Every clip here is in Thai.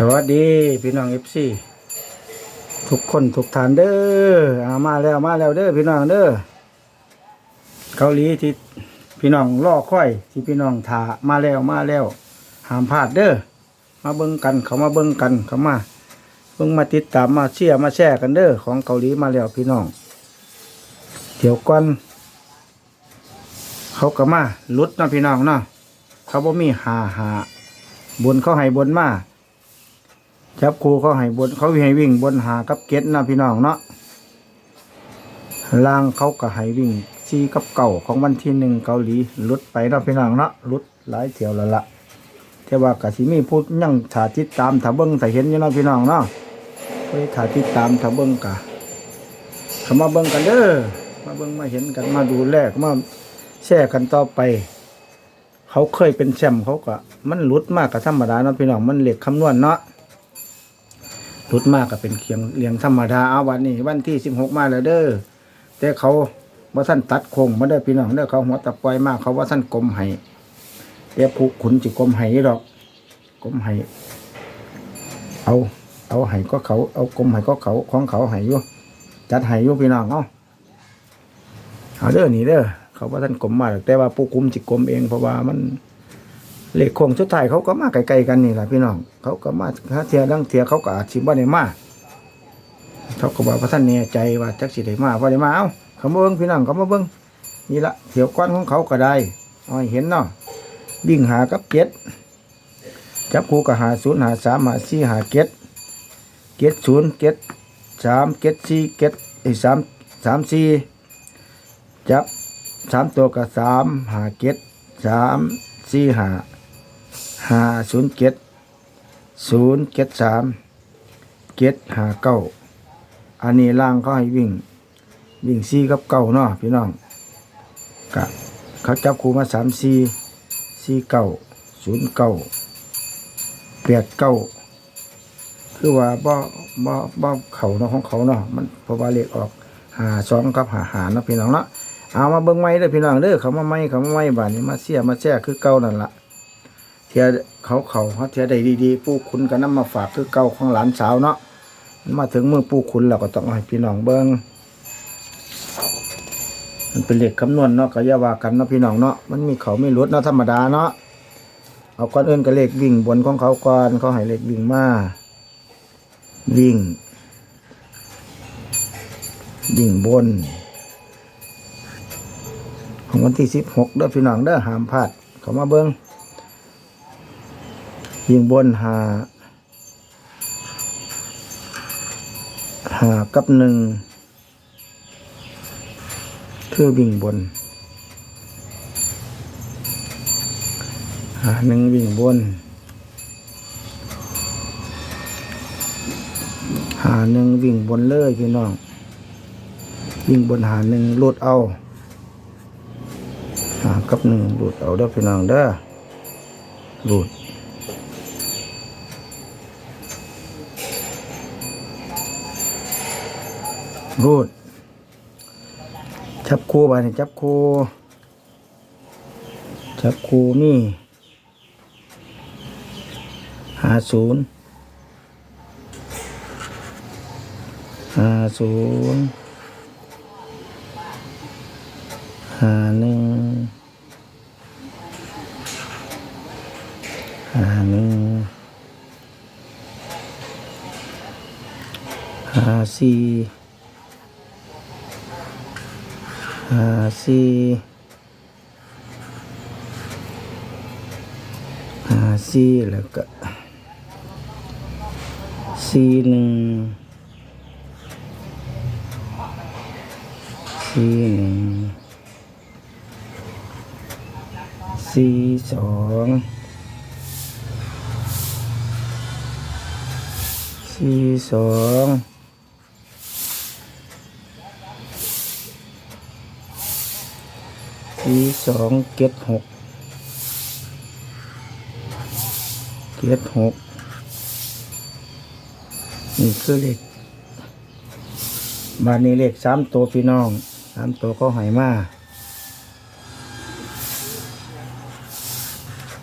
สวัสดีพี่น้องเอฟซีทุกคนทุกท่านเด้อเอามาแล้วมาแล้วเด้อพี่น้องเด้อเกาหลีที่พี่น้องรอค่อยที่พี่น้องถามาแล้วมาแล้วห้ามพลาดเด้อมาเบิ่งกันเขามาเบิ่งกันเขามาเบิ่งมาติดตามมาเชียร์มาแชร์กันเด้อของเกาหลีมาแล้วพี่น้องเดี๋ยวก่อนเขาก็มาลุดนะพี่น้องเนาะเขาบ่มีหาหาบนเขาให้บนมา จับครูเขาให้บนเขาให้วิ่งบนหากับเก็ตนะพี่น้องเนาะล่างเขาก็ให้วิ่งซีกับเก่าของวันที่หนึ่งเกาหลีลุดไปเนาะพี่น้องเนาะลุดหลายเที่ยวแล้วละแต่ว่ากะสิมีพูดยังถาติดตามถ่าเบิ้งถ่าเห็นอยู่เนาะพี่น้องเนาะไปถ่าติดตามถ่าเบิ้งกะเขามาเบิ้งกันเด้อมาเบิ้งมาเห็นกันมาดูแลกมาแชร์กันต่อไป เขาเคยเป็นแชมป์เขาก็มันหลุดมากกับธรรมดาเนาะพี่น้องมันเหล็กคำนวณเนาะ รุดมากก็เป็นเคียงเลียงธรรมดาเอาวันนี้ วันที่สิบหกมาแล้วเด้อแต่เขาว่าท่านตัดโคงมาได้พี่น้องเด้อเขาหัวตะปอยมากเขาว่าท่านกลมให้แต่ผูกขุนจิกลมให้ดอกกลมให้เอา เอาให้ก็เขาเอากลมให้ก็เขาของเขาให้อยู่จัดให้อยู่พี่น้องเอาเอาเด้อนี่เด้อเขาว่าท่านกลมมากแต่ว่าปูกุมจิกลมเองเพราะว่ามัน เลขโค้งสุดท้ายเขาก็มาไกลๆกันนี่แหละพี่น้อง เขาก็มาถ้าเทียดังเทียเขาก็อาจสิบ่ได้มาเขาก็บอกว่าท่านแน่ใจว่าจักสิได้มาบ่ได้มาเอ้าเขามาเบิ่งพี่น้องเขามาเบิ่งนี่ละเถียวก้อนของเขาก็ได้อาให้เห็นเนาะวิ่งหากับเก็ดจับคู่กับหาศูนย์หาสามหาสี่หาเก็ดเก็ดศูนย์เก็ดสามเก็ดสี่เก็ดไอ้สามสามสี่จับสามตัวกับสามหาเก็ดสามสี่หา ห้าศูนย์เจ็ดศูนย์เจ็ดสามเจ็ดห้าเก้าอันนี้ล่างเขาให้วิ่ง วิ่งซีกับเก้าเนาะพี่น้องกะเขาจับครูมาสามซีซีเก้าศูนย์เก้าแปดเก้าคือว่าบ่บ่บ่เขาเนาะของเขาเนาะมันเพราะว่าเลขออกหาสองกับหาหาเนาะพี่น้องเนาะเอามาเบิ่งไม้เด้อพี่น้องเด้อเขามาไม้เขามาไม้บาดนี้มาเสียมาแช่คือเก่านั่นละ เทียเขาเขาเขาเทียได้ดีๆปู่คุณก็นำมาฝากคือเก่าของหลานสาวเนาะมาถึงมือปู่คุณเราก็ต้องให้พี่น้องเบิ้งมันเป็นเหลขคำนวณเนาะก็อย่าว่ากันเนาะพี่น้องเนาะมันมีเขาไม่ลดเนาะธรรมดาเนาะเอาก้อนอื่นก็เหลขวิ่งบนของเขาก่อนเขาให้เหลขวิ่งมาวิ่ง วิ่งบน ของวันที่สิบหกเด้อพี่น้องเด้อห้ามพลาดเขามาเบิ้ง ยิงบนหาหากับหนึ่งคือวิ่งบนหาหนึ่งวิ่งบนหาหนึ่งวิ่งบนเลยพี่น้อง วิ่งบนหาหนึ่งหลดเอาหากับหนึ่งหลดเอาเด้อพี่น้องเด้อหลด รูด จับคู่ไปนี่จับคู่จับคู่มีหาศูนย์หาศูนย์หาหนึ่งหาหนึ่งหาสี่ ห้าสี่ห้าสี่แล้วก็สี่หนึ่งสี่หนึ่งสี่สองสี่สอง สี่สองเจ็ดหกเจ็ดหกนี่คือเลขบานนี้เลขสามตัวพี่น้องสามตัวเขาใหายมา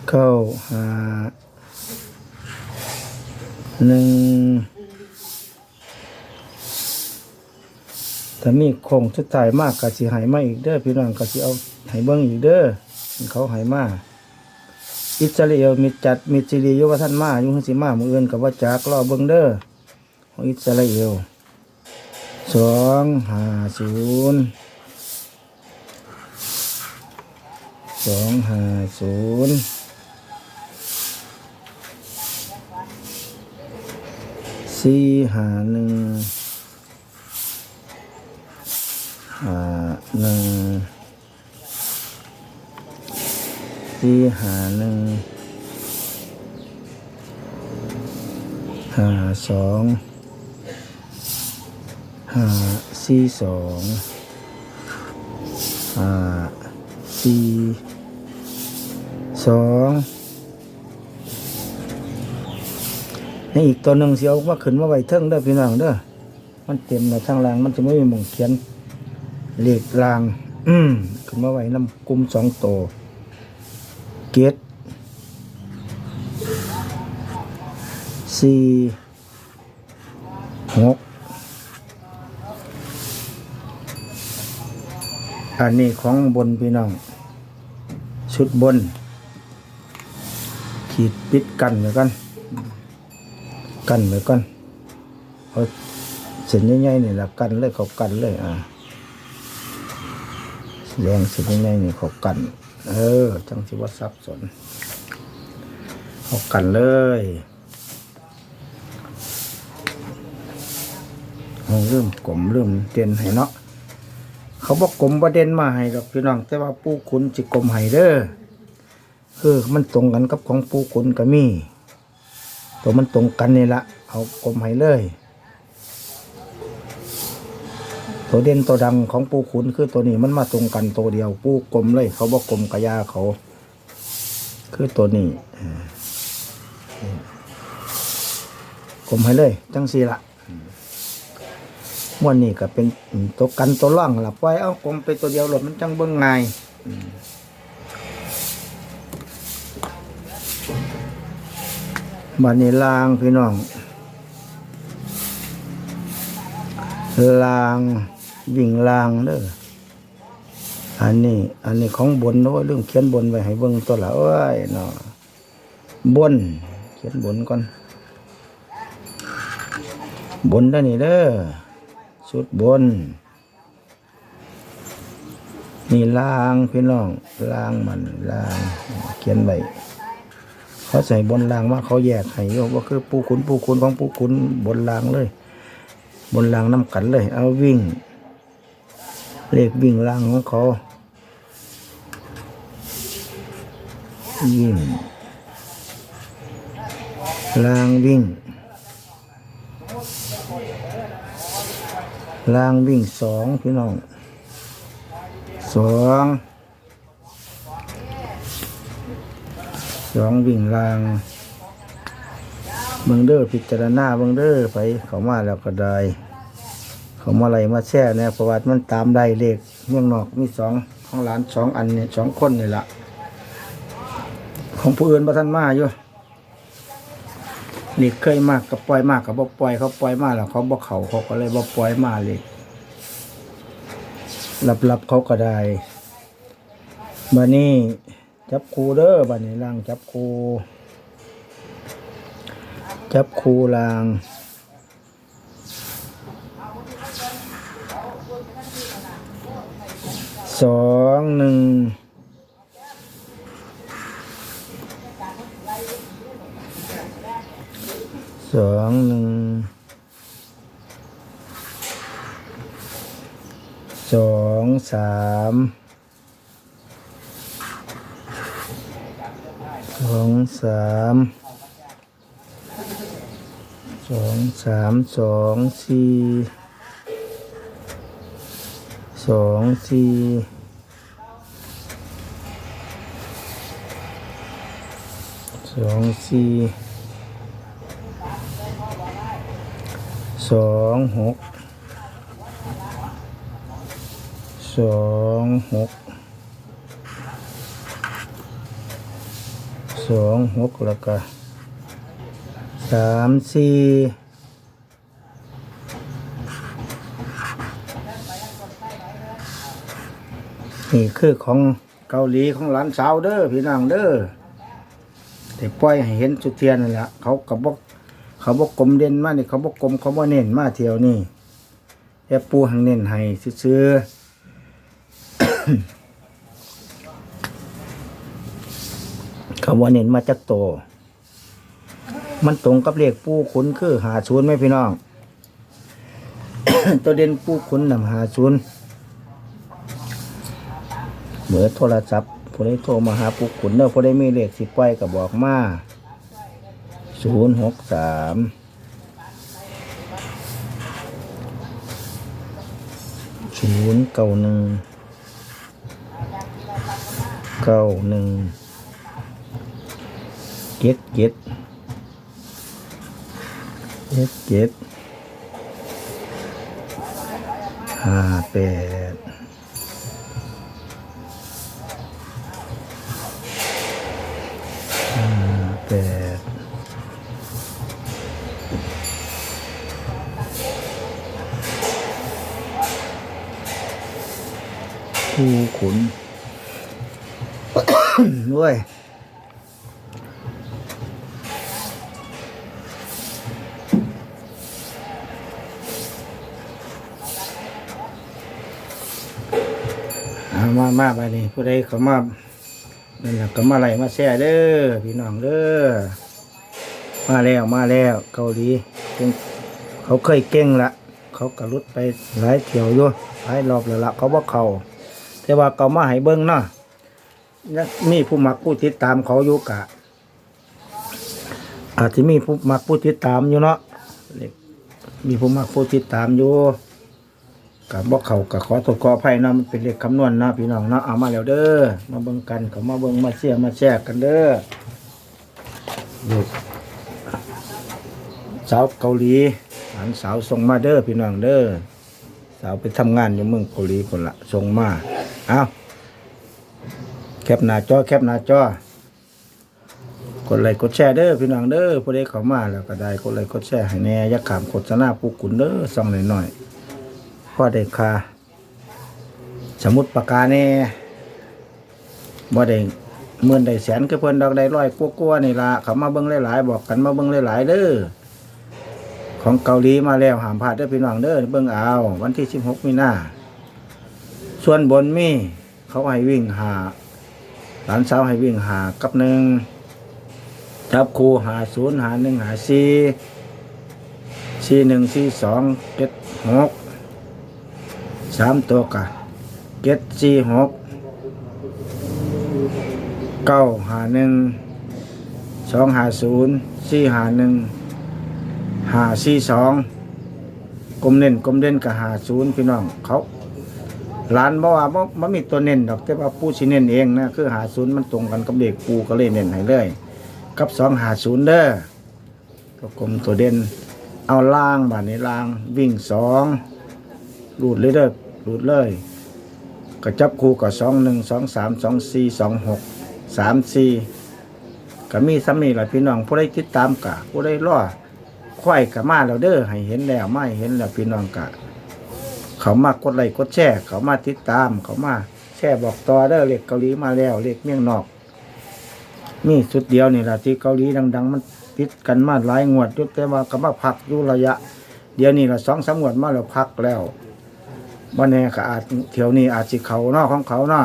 เข้าหาหนึ่ง ถ้ามีโคงชุดถ่ายมากก็สิหายมาอีกเด้อพี่น้องก็สิเอาให้เบิ่งอีกเด้อเขาหายมาอิสราเอลมีจัดมีซีรียว่าท่านมายู่สิมามืออื่นก็บ่จักรอเบิ่งเด้อของอิสราเอลสองห้าศูนย์สองห้าศูนย์สี่ห้าหนึ่ง หาหนึ่งสี่หาหนึ่งหาสองหาสี่สองหาสี่สองนี่อีกตัวหนึ่งเสียวว่าขึ้นมาไว้เทิงเด้อพี่น้องเด้อมันเต็มแล้วทางล่างมันจะไม่มีหมงเขียน เลขลาง อืมขึ้นมาไว้น้ำกลุ่มสองตัวเกตสี่หกอันนี้ของบนพี่น้อง ชุดบน ขีดปิดกันไว้กัน กันไว้ก่อนเอาเส้นใหญ่ๆนี่และกันเลยเขากันเลยอะ แรงส้นใหญ่ๆนี่เขากัน เออ จังสิว่าซับสนเขากันเลยเอาเริ่มกลมเริ่มเด่นให้เนาะเขาบอกกลมประเด็นมาให้ดอกพี่น้องแต่ว่าปูขุนจิกลมให้เด้อคือมันตรงกันกับของปูขุนก็มี ตัวมันตรงกันนี่ละเอากลมให้เลย ตัวเด่นตัวดังของปูขุนคือตัวนี้มันมาตรงกันตัวเดียว ปูกลมเลย เขาบอกกลมกระยาเขา คือตัวนี้กลมให้เลย จังสีละม้วนนี่ก็เป็นตัวกันตัวล่องหลับไว้เอากลมไปตัวเดียวหลดมันจังเบิ้งไงบันนี้ลางพี่น้องลาง วิ่งลางเด้ออันนี้ อันนี้ของบนเนาะเรื่องเขียนบนไว้ให้เบิ่งตัวละเอ้ยเนาะบน เขียนบนก่อน บนด้านนี้เด้อสุดบน นี่ลางพี่น้องลางมันลาง เขียนไว้เขาใส่บนลางมาเขาแยกให้โยกว่าคือปูขุนปูขุนของปูขุนบนลางเลย บนรางน้ำกันเลย เอาวิ่ง เลขวิ่งรางของเขาวิ่งรางวิ่งรางวิ่งสองพี่น้องสองสองวิ่งรางเบิงเด้อพิจารณาเบิงเด้อไปเขามาแล้วก็ได้ เขามอะไรมาแช่เนี่ยประวัติมันตามได้เลขเมืองนอกมีสองของหลานสองอันเนี่ยสองคนนี่ละของผู้อื่นบ่ท่านมาอยู่เลขเคยมากกับปล่อยมากกับบ่ปล่อยเขาปล่อยมาแล้วเขาบ่เขาเขาก็เลยบ่ปล่อยมาเลยรับรับๆเขาก็ได้บัดนี้จับคูเด้อบัดนี้ล่างจับคูจับคูราง สองหนึ่งสองหนึ่งสองสามสองสามสองสามสองสี่ สองสี่สองสี่สองหกสองหกสองหกแล้วก็สามสี่ นี่คือของเกาหลีของหลานสาวเด้อพี่น้องเด้อแต่ปล่อยให้เห็นสุดเทียนนั่นแหละเขากับอกเขาบอกกลมเด่นมากนี่เขาบอกกลมเขาบอกเน้นมาเที่ยวนี่แค่ปูหังเน้นให้ซื้อเขาบอกเน้นมาจากโต มันตรงกับเลขปูขุนคือหาศูนย์ไหมพี่น้อง ตัวเด่นปูขุนนำหาศูนย์ เมื่อโทรศัพท์ผู้ใดโทรมาหาปูขุนเนอะผู้ใดมีเลขสิปล่อยก็บอกมาศูนย์หกสามศูนย์เก้าหนึ่งเก้าหนึ่งเจ็ดเจ็ดเจ็ดเจ็ดห้าแปด แปดผู้ขุนด้วยมา มาไปนี่ผู้ใดเขามา นั่นแหละก็มาไหลมาแช่เด้อพี่น้องเด้อมาแล้วมาแล้วเกาหลีเก่งเขาเคยเก่งละเขากระลุดไปหลายเที่ยวอยู่หลายรอบแล้วละเขาบอกเขาแต่ว่าเขามาให้เบิ้งเนาะมีผู้มักผู้ติดตามเขาอยู่กะ อาจจะมีผู้มักผู้ติดตามอยู่เนาะมีผู้มักผู้ติดตามอยู่ กับบอกเขากับขอตรวจขออภัยเนาะมันเป็นเลขคำนวณเนาะพี่น้องเนาะเอามาแล้วเด้อมาเบิ่งกันเขามาเบิ่งมาเชียร์มาแชร์กันเด้อลูกสาวเกาหลีหลานสาวส่งมาเด้อพี่น้องเด้อสาวไปทำงานอยู่เมืองเกาหลีคนละส่งมาเอาแคปหน้าจอแคปหน้าจอกดไลค์กดแชร์เด้อพี่น้องเด้อผู้ใดเขามาแล้วก็ได้กดไลค์กดแชร์ให้แน่ย่าขามโฆษณาปูกุนเด้อส่องหน่อยๆ พอได้ค่าสมุดปากกาแน่บ่ได้หมื่นได้แสนก็เพิ่นดอกได้ร้อยกว่าๆนี่ละเขามาเบิ่งหลายๆบอกกันมาเบิ่งหลายๆเด้อของเกาหลีมาแล้วหามพลาดเด้อพี่น้องเด้อเบิ่งเอาวันที่16มีนาส่วนบนมีเขาให้วิ่งหาหลานสาวให้วิ่งหากับหนึ่งจับคูหาศูนย์หาหนึ่งหาสี่สี่หนึ่งสี่สองเจ็ดหก สามตัวกะเจ็ดสี่หกเก้าหาหนึ่งสองหาศูนย์สี่หาหนึ่งหาสี่สองกลมเน้นกลมเด่นกับหาศูนย์พี่น้องเขาหลานบอกว่ามันมีตัวเน้นดอกแต่ว่าปูสิเน้นเองนะคือหาศูนย์มันตรงกันกับเด็กปูก็เลยเน้นให้เลยกับสองหาศูนย์เด้อก็กลมตัวเด่นเอาล่างบานี้ล่างวิ่งสองรูดเลยเด้อ รูดเลยก็จับคู่กับสองหนึ่งสองสามสองสี่สองหกสามสี่ก็มีซ้ำนี่แหละพี่น้องผู้ใดติดตามกะผู้ใดรอควายกับมาแล้วเด้อให้เห็นแล้วไม่เห็นแล้วพี่น้องกะ เขามากดไลค์กดแชร์เขามาติดตามเขามาแชร์บอกต่อเด้อเล็กเกาหลีมาแล้วเล็กเมี่ยงนอกมีสุดเดียวนี่แหละที่เกาหลีดัง ๆ มันติดกันมาหลายงวดยุแต่ว่าก็มาพักอยู่ระยะ เดี๋ยวนี้ละสองสามงวดมาแล้วพักแล้ว บ่แน่ก็อาจเที่ยวนี้อาจสิเขานาะของเขาเนาะ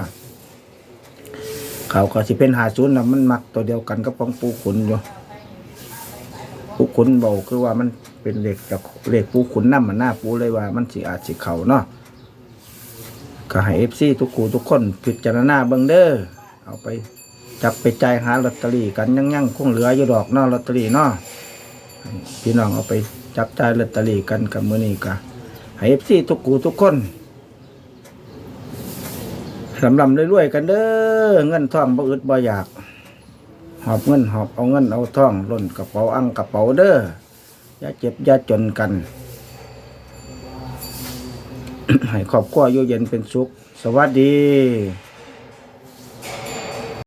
เขาก็สิเป็นหาศูนย์นะมันมักตัวเดียวกันกับของปูขุนอยู่ปูขุนเบาคือว่ามันเป็นเหล็กจากเหล็กปูขุนน้ำมันหน้าปูเลยว่า มันสิอาจสิเขาเนาะก็ให้เอฟซีทุกคู่ทุกคนพิจารณาเบิ่งเด้อเอาไปจับไปจ่ายหาลอตเตอรี่กันยังยังคงเหลืออยู่ดอกเนาะลอตเตอรี่เนาะพี่น้องเอาไปจับจ่ายลอตเตอรี่กันกับมือนี้กะให้เอฟซีทุกคู่ทุกคน ลำลำรวยๆกันเด้อเงินทองบ่อึดบ่อยาก หอบเงินหอบเอาเงินเอาทองล่นกระเป๋าอังกระเป๋าเด้ออย่าเจ็บอย่าจนกัน ให้ครอบครัวอยู่เย็นเป็นสุข สวัสดี